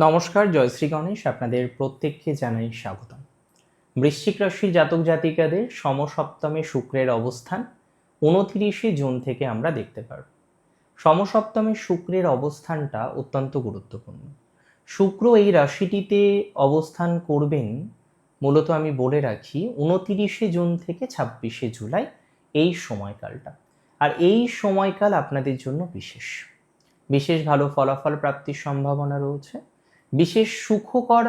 নমস্কার জয়শ্রী গণেশ, আপনাদের প্রত্যেককে জানাই স্বাগতম। বৃশ্চিক রাশির জাতক জাতিকাদের সমসপ্তমে শুক্রের অবস্থান, উনতিরিশে জুন থেকে আমরা দেখতে পারব। সমসপ্তমে শুক্রের অবস্থানটা অত্যন্ত গুরুত্বপূর্ণ। শুক্র এই রাশিটিতে অবস্থান করবেন, মূলত আমি বলে রাখি, উনতিরিশে জুন থেকে ছাব্বিশে জুলাই এই সময়কালটা। আর এই সময়কাল আপনাদের জন্য বিশেষ। বিশেষ ভালো ফলাফল প্রাপ্তির সম্ভাবনা রয়েছে। বিশেষ সুখকর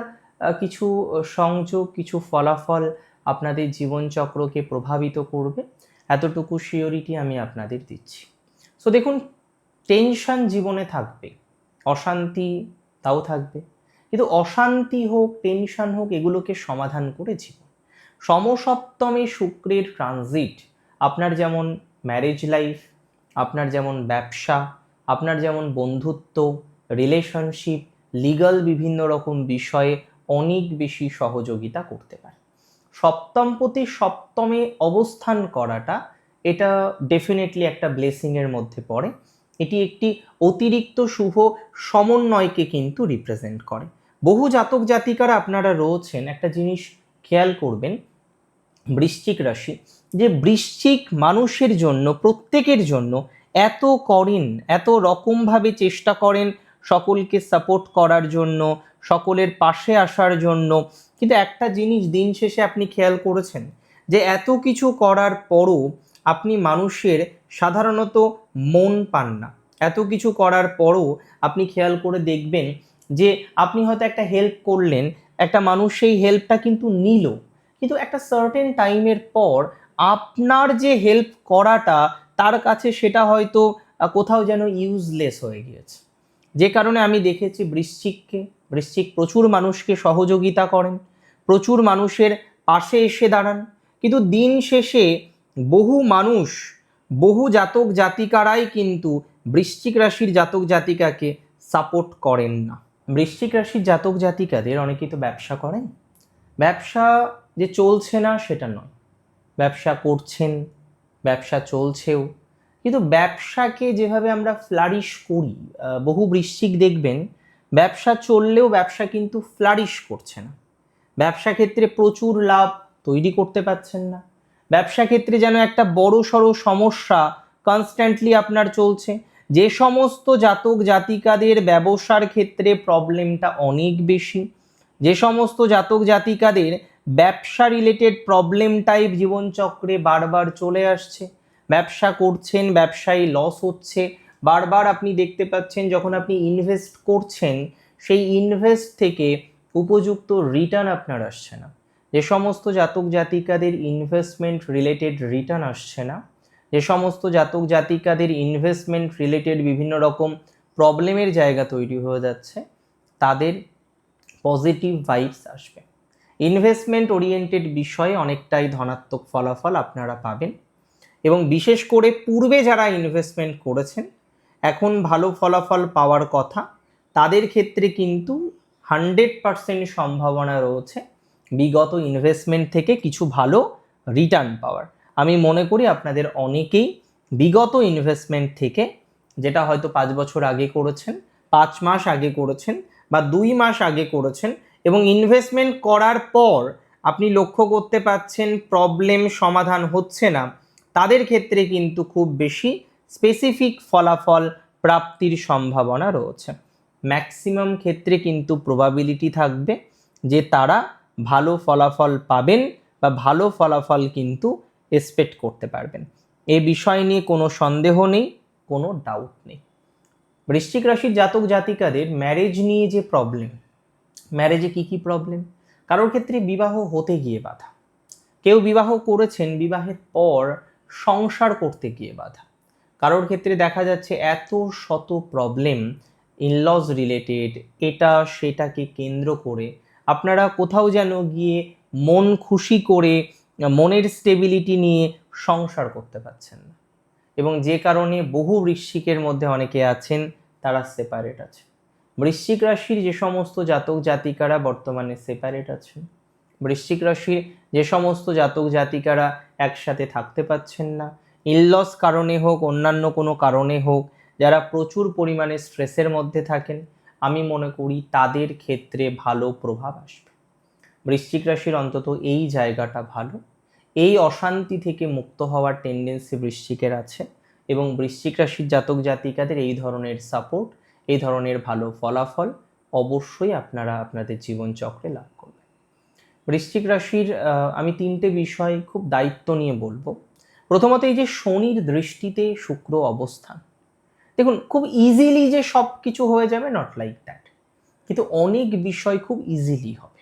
কিছু সংযোগ, কিছু ফলাফল আপনাদের জীবনচক্রকে প্রভাবিত করবে, এতটুকু শিওরিটি আমি আপনাদের দিচ্ছি। সো দেখুন, টেনশন জীবনে থাকবে, অশান্তি তাও থাকবে, কিন্তু অশান্তি হোক, টেনশন হোক, এগুলোকে সমাধান করে জীবন। সমসপ্তমে শুক্রের ট্রানজিট, আপনার যেমন ম্যারেজ লাইফ আপনার যেমন ব্যবসা, আপনার যেমন বন্ধুত্ব রিলেশনশিপ লিগাল বিভিন্ন রকম বিষয়ে অনেক বেশি সহযোগিতা করতে পারে। সপ্তমপতি সপ্তমে অবস্থান করাটা এটা ডেফিনেটলি একটা ব্লেসিংয়ের মধ্যে পড়ে। এটি একটি অতিরিক্ত শুভ সমন্বয়কে কিন্তু রিপ্রেজেন্ট করে। বহু জাতক জাতিকারা আপনারা রয়েছেন, একটা জিনিস খেয়াল করবেন, বৃশ্চিক রাশি, যে বৃশ্চিক মানুষের জন্য, প্রত্যেকের জন্য এত করেন, এত রকমভাবে চেষ্টা করেন সকলকে সাপোর্ট করার জন্য, সকলের পাশে আসার জন্য। কিন্তু একটা জিনিস দিন শেষে আপনি খেয়াল করেছেন, যে এত কিছু করার পরও আপনি মানুষের সাধারণত মন পান না। এত কিছু করার পরও আপনি খেয়াল করে দেখবেন, যে আপনি হয়তো একটা হেল্প করলেন, একটা মানুষ সেই হেল্পটা কিন্তু নিল। কিন্তু একটা সার্টেন টাইমের পর আপনার যে হেল্প করাটা, তার কাছে সেটা হয়তো কোথাও যেন ইউজলেস হয়ে গিয়েছে। যে কারণে আমি দেখেছি বৃশ্চিককে, বৃশ্চিক প্রচুর মানুষকে সহযোগিতা করেন, প্রচুর মানুষের পাশে এসে দাঁড়ান। কিন্তু দিন শেষে বহু মানুষ, বহু জাতক জাতিকারাই কিন্তু বৃশ্চিক রাশির জাতক জাতিকাকে সাপোর্ট করেন না। বৃশ্চিক রাশির জাতক জাতিকাদের অনেকেই তো ব্যবসা করেন। ব্যবসা যে চলছে না সেটা নয়। ব্যবসা করছেন, ব্যবসা চলছেও। কিন্তু ব্যবসাকে যেভাবে আমরা ফ্লারিশ করি বহু বৃশ্চিক দেখবেন, ব্যবসা চললেও ব্যবসা কিন্তু ফ্লারিশ করছে না। ব্যবসা ক্ষেত্রে প্রচুর লাভ তৈরি করতে পারছেন না। ব্যবসা ক্ষেত্রে যেন একটা বড় সড়ো সমস্যা কনস্ট্যান্টলি আপনার চলছে। যে সমস্ত জাতক জাতিকাদের ব্যবসার ক্ষেত্রে প্রবলেমটা অনেক বেশি। যে সমস্ত জাতক জাতিকাদের ব্যবসা রিলেটেড প্রবলেম টাইপ জীবনচক্রে বারবার চলে আসছে। ব্যবসা করছেন, ব্যবসায় লস হচ্ছে। বারবার আপনি দেখতে পাচ্ছেন, যখন আপনি ইনভেস্ট করছেন, সেই ইনভেস্ট থেকে উপযুক্ত রিটার্ন আপনার আসছে না। যে সমস্ত জাতক জাতিকাদের ইনভেস্টমেন্ট রিলেটেড রিটার্ন আসছে না। যে সমস্ত জাতক জাতিকাদের ইনভেস্টমেন্ট রিলেটেড বিভিন্ন রকম প্রবলেমের জায়গা তৈরি হয়ে যাচ্ছে, তাদের পজিটিভ ভাইবস আসবে। ইনভেস্টমেন্ট ওরিয়েন্টেড বিষয়ে অনেকটাই ধনাত্মক ফলাফল আপনারা পাবেন। এবং বিশেষ করে পূর্বে যারা ইনভেস্টমেন্ট করেছেন, এখন ভালো ফলাফল পাওয়ার কথা, তাদের ক্ষেত্রে কিন্তু হান্ড্রেড পারসেন্ট সম্ভাবনা রয়েছে বিগত ইনভেস্টমেন্ট থেকে কিছু ভালো রিটার্ন পাওয়ার। আমি মনে করি আপনাদের অনেকেই বিগত ইনভেস্টমেন্ট থেকে, যেটা হয়তো পাঁচ বছর আগে করেছেন, পাঁচ মাস আগে করেছেন বা দুই মাস আগে করেছেন এবং ইনভেস্টমেন্ট করার পর আপনি লক্ষ্য করতে পাচ্ছেন প্রবলেম সমাধান হচ্ছে না তাদের ক্ষেত্রে কিন্তু খুব বেশি স্পেসিফিক ফলাফল প্রাপ্তির সম্ভাবনা রয়েছে। ম্যাক্সিমাম ক্ষেত্রে কিন্তু প্রবাবিলিটি থাকবে যে তারা ভালো ফলাফল পাবেন বা ভালো ফলাফল কিন্তু এক্সপেক্ট করতে পারবেন। এ বিষয় নিয়ে কোনো সন্দেহ নেই, কোনো ডাউট নেই। বৃশ্চিক রাশির জাতক জাতিকাদের ম্যারেজ নিয়ে যে প্রবলেম ম্যারেজে কি কি প্রবলেম কারোর ক্ষেত্রে বিবাহ হতে গিয়ে বাধা। কেউ বিবাহ করেছেন, বিবাহের পর সংসার করতে গিয়ে বাধা। কারোর ক্ষেত্রে দেখা যাচ্ছে এত শত প্রবলেম ইনলজ রিলেটেড এটা সেটাকে কেন্দ্র করে আপনারা কোথাও যেন গিয়ে মন খুশি করে, মনের স্টেবিলিটি নিয়ে সংসার করতে পারছেন না। এবং যে কারণে বহু বৃশ্চিকের মধ্যে অনেকে আছেন, তারা সেপারেট আছে বৃশ্চিক রাশির যে সমস্ত জাতক জাতিকারা বর্তমানে সেপারেট আছেন বৃশ্চিক রাশির যে সমস্ত জাতক জাতিকারা একসাথে থাকতে পাচ্ছেন না ইললস কারণে হোক, অন্যান্য কোনো কারণে হোক, যারা প্রচুর পরিমাণে স্ট্রেসের মধ্যে থাকেন, আমি মনে করি তাদের ক্ষেত্রে ভালো প্রভাব আসবে। বৃশ্চিক রাশির অন্তত এই জায়গাটা ভালো। এই অশান্তি থেকে মুক্ত হওয়ার টেন্ডেন্সি বৃশ্চিকের আছে এবং বৃশ্চিক রাশির জাতক জাতিকাদের এই ধরনের সাপোর্ট এই ধরনের ভালো ফলাফল অবশ্যই আপনারা আপনাদের জীবনচক্রে লাভ বৃশ্চিক রাশির আমি তিনটে বিষয় খুব দায়িত্ব নিয়ে বলব। প্রথমত এই যে শনির দৃষ্টিতে শুক্র অবস্থান। দেখুন, খুব ইজিলি যে সব কিছু হয়ে যাবে নট লাইক দ্যাট কিন্তু অনেক বিষয় খুব ইজিলি হবে।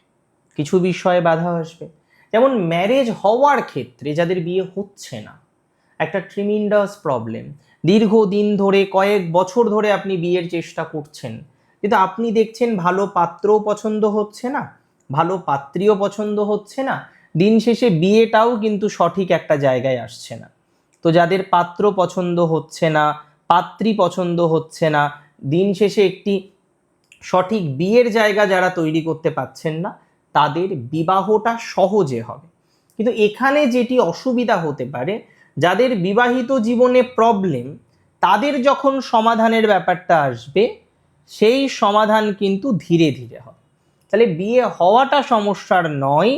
কিছু বিষয়ে বাধা আসবে। যেমন ম্যারেজ হওয়ার ক্ষেত্রে যাদের বিয়ে হচ্ছে না, একটা ট্রিমিন্ডাস প্রবলেম দীর্ঘদিন ধরে, কয়েক বছর ধরে আপনি বিয়ের চেষ্টা করছেন, কিন্তু আপনি দেখছেন ভালো পাত্রও পছন্দ হচ্ছে না। ভালো পাত্রীও পছন্দ হচ্ছে না, দিন শেষে বিয়েটাও কিন্তু সঠিক একটা জায়গায় আসছে না। তো যাদের পাত্র পছন্দ হচ্ছে না, পাত্রী পছন্দ হচ্ছে না, দিন শেষে একটি সঠিক বিয়ের জায়গা যারা তৈরি করতে পারছেন না, তাদের বিবাহটা সহজে হবে। কিন্তু এখানে যেটি অসুবিধা হতে পারে, যাদের বিবাহিত জীবনে প্রবলেম তাদের যখন সমাধানের ব্যাপারটা আসবে, সেই সমাধান কিন্তু ধীরে ধীরে হবে। তাহলে বিয়ে হওয়াটা সমস্যার নয়,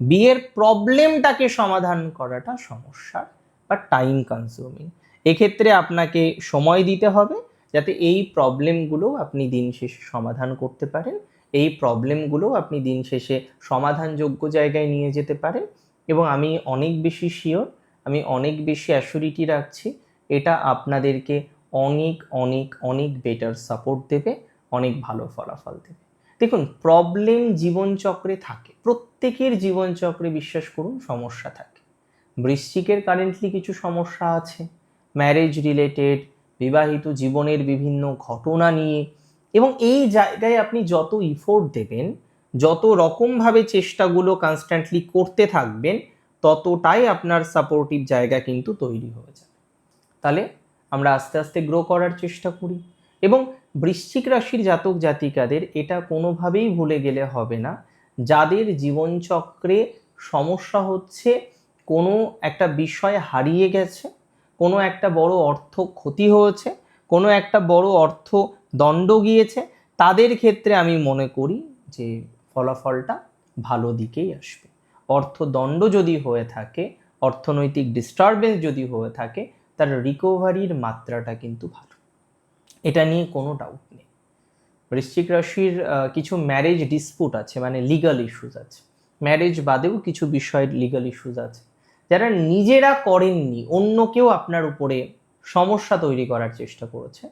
বিয়ের প্রবলেমটাকে সমাধান করাটা সমস্যার বা টাইম কনজিউমিং এক্ষেত্রে আপনাকে সময় দিতে হবে যাতে এই প্রবলেমগুলো আপনি দিন শেষে সমাধান করতে পারেন, এই প্রবলেমগুলো আপনি দিন শেষে সমাধানযোগ্য জায়গায় নিয়ে যেতে পারেন এবং আমি অনেক বেশি শিওর আমি অনেক বেশি অ্যাসুরিটি রাখছি, এটা আপনাদেরকে অনেক অনেক অনেক বেটার সাপোর্ট দেবে, অনেক ভালো ফলাফল দেবে। দেখুন প্রবলেম জীবনচক্রে থাকে। প্রত্যেকের জীবনচক্রে বিশ্বাস করুন, সমস্যা থাকে। বৃশ্চিকের কারেন্টলি কিছু সমস্যা আছে। ম্যারেজ রিলেটেড বিবাহিত জীবনের বিভিন্ন ঘটনা নিয়ে। এবং এই জায়গায় আপনি যত ইফোর্ট দেবেন, যত রকমভাবে চেষ্টাগুলো কনস্ট্যান্টলি করতে থাকবেন, ততটাই আপনার সাপোর্টিভ জায়গা কিন্তু তৈরি হয়ে যাবে। তাহলে আমরা আস্তে আস্তে গ্রো করার চেষ্টা করি। এবং বৃশ্চিক রাশির জাতক জাতিকাদের এটা কোনোভাবেই ভুলে গেলে হবে না। যাদের জীবনচক্রে সমস্যা হচ্ছে, কোনো একটা বিষয় হারিয়ে গেছে, কোনো একটা বড় অর্থ ক্ষতি হয়েছে, কোনো একটা বড় অর্থ দণ্ড গিয়েছে, তাদের ক্ষেত্রে আমি মনে করি যে ফলাফলটা ভালো দিকেই আসবে। অর্থদণ্ড যদি হয়ে থাকে, অর্থনৈতিক ডিস্টারবেন্স যদি হয়ে থাকে, তার রিকভারির মাত্রাটা কিন্তু ভালো। এটা নিয়ে কোনো ডাউট নেই। বৃশ্চিক রাশির কিছু ম্যারেজ ডিসপুট আছে মানে লিগাল ইস্যুস আছে। ম্যারেজ বাদেও কিছু বিষয়ের লিগাল ইস্যুস আছে। যারা নিজেরা করেননি, অন্য কেউ আপনার উপরে সমস্যা তৈরি করার চেষ্টা করেছে,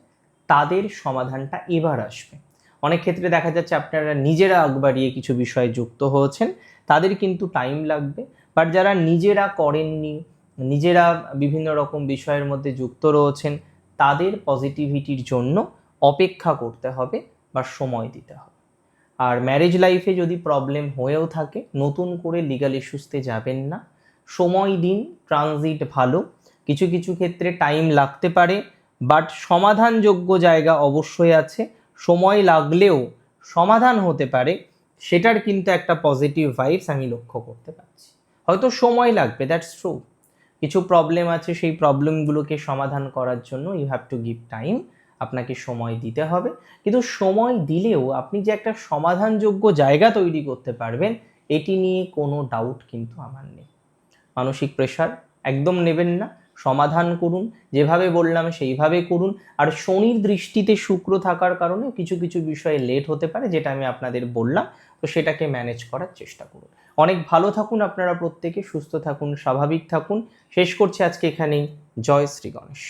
তাদের সমাধানটা এবার আসবে। অনেক ক্ষেত্রে দেখা যাচ্ছে আপনারা নিজেরা আগ বাড়িয়ে কিছু বিষয়ে যুক্ত হয়েছেন, তাদের কিন্তু টাইম লাগবে। বাট যারা নিজেরা করেননি, নিজেরা বিভিন্ন রকম বিষয়ের মধ্যে যুক্ত রয়েছেন তাদের পজিটিভিটির জন্য অপেক্ষা করতে হবে বা সময় দিতে হবে। আর ম্যারেজ লাইফে যদি প্রবলেম হয়েও থাকে, নতুন করে লিগাল ইস্যুসতে যাবেন না। সময় দিন ট্রানজিট ভালো। কিছু কিছু ক্ষেত্রে টাইম লাগতে পারে বাট সমাধানযোগ্য জায়গা অবশ্যই আছে। সময় লাগলেও সমাধান হতে পারে, সেটার কিন্তু একটা পজিটিভ ভাইবস আমি লক্ষ্য করতে পারছি। হয়তো সময় লাগবে দ্যাটস ট্রু কিছু প্রবলেম আছে, সেই প্রবলেমগুলোকে সমাধান করার জন্য you have to give time আপনাকে সময় দিতে হবে। কিন্তু সময় দিলেও আপনি যে একটা সমাধানযোগ্য জায়গা তৈরি করতে পারবেন, এটি নিয়ে কোনো ডাউট কিন্তু আমার নেই। মানসিক প্রেশার একদম নেবেন না। সমাধান করুন, যেভাবে বললাম সেইভাবে করুন। আর শনির দৃষ্টিতে শুক্র থাকার কারণে কিছু কিছু বিষয়ে লেট হতে পারে, যেটা আমি আপনাদের বললাম। তো সেটাকে ম্যানেজ করার চেষ্টা করুন। অনেক ভালো থাকুন আপনারা প্রত্যেকে, সুস্থ থাকুন, স্বাভাবিক থাকুন। শেষ করছি আজকে এখানেই। জয় শ্রী গণেশ।